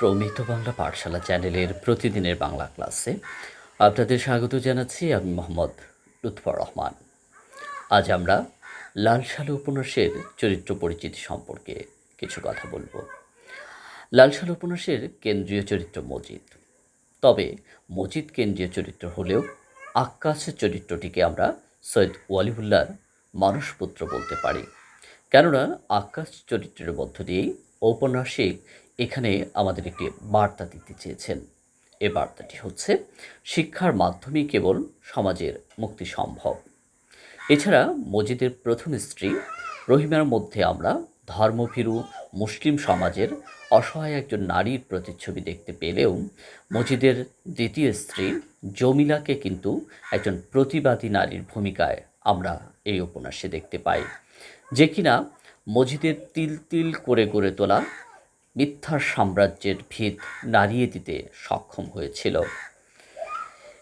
প্রমিত বাংলা পাঠশালা চ্যানেলের প্রতিদিনের বাংলা ক্লাসে আপনাদের স্বাগত জানাচ্ছি আমি মোহাম্মদ লুৎফর রহমান। আজ আমরা লাল সালু উপন্যাসের চরিত্র পরিচিতি সম্পর্কে কিছু কথা বলব। লাল সালু উপন্যাসের কেন্দ্রীয় চরিত্র মজিদ। তবে মজিদ কেন্দ্রীয় চরিত্র হলেও আক্কাসের চরিত্রটিকে আমরা সৈয়দ ওয়ালিউল্লাহর মানসপুত্র বলতে পারি। কেননা আকাশ চরিত্রের মধ্য দিয়েই ঔপন্যাসিক এখানে আমাদের একটি বার্তা দিতে চেয়েছেন। এ বার্তাটি হচ্ছে, শিক্ষার মাধ্যমেই কেবল সমাজের মুক্তি সম্ভব। এছাড়া মজিদের প্রথম স্ত্রী রহিমার মধ্যে আমরা ধর্মভীরু মুসলিম সমাজের অসহায় একজন নারীর প্রতিচ্ছবি দেখতে পেলেও মজিদের দ্বিতীয় স্ত্রী জমিলাকে কিন্তু একজন প্রতিবাদী নারীর ভূমিকায় আমরা এই উপন্যাসে দেখতে পাই। যে কিনা মজিদের তিল তিল করে গড়ে তোলা মিথ্যার সাম্রাজ্যের ভিত নাড়িয়ে দিতে সক্ষম হয়েছিল।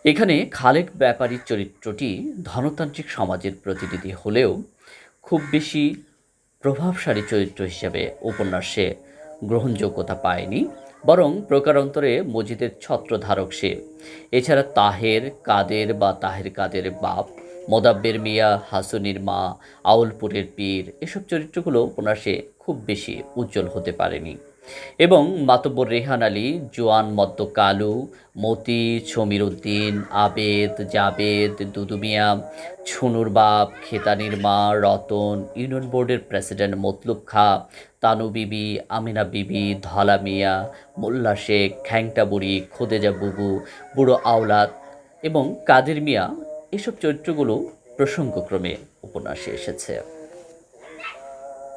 এখানে খালেক ব্যাপারীর চরিত্রটি ধনতান্ত্রিক সমাজের প্রতিনিধি হলেও খুব বেশি প্রভাবশালী চরিত্র হিসেবে উপন্যাসে গ্রহণযোগ্যতা পায়নি, বরং প্রকারান্তরে মজিদের ছত্রধারক সে। এছাড়া তাহের, কাদের বা তাহের কাদের বাপ মোদাব্বের মিয়া, হাসুনির মা, আউলপুরের পীর, এসব চরিত্রগুলো উপন্যাসে খুব বেশি উজ্জ্বল হতে পারেনি। এবং মাতব্বর রেহান আলী, জোয়ান মদ্দ কালু, মতি ছমির উদ্দিন, আবেদ জাবেদ, দুদু মিয়া, ছুনুর বাপ, খেতানির মা, রতন, ইউনিয়ন বোর্ডের প্রেসিডেন্ট মতলুব খা, তানু বিবি, আমিনা বিবি, ধলা মিয়া, মোল্লা শেখ, খ্যাংটা বুড়ি, খোদেজা বুবু, বুড়ো আওলাদ এবং কাদের মিয়া এসব চরিত্রগুলো প্রসঙ্গক্রমে উপন্যাসে এসেছে।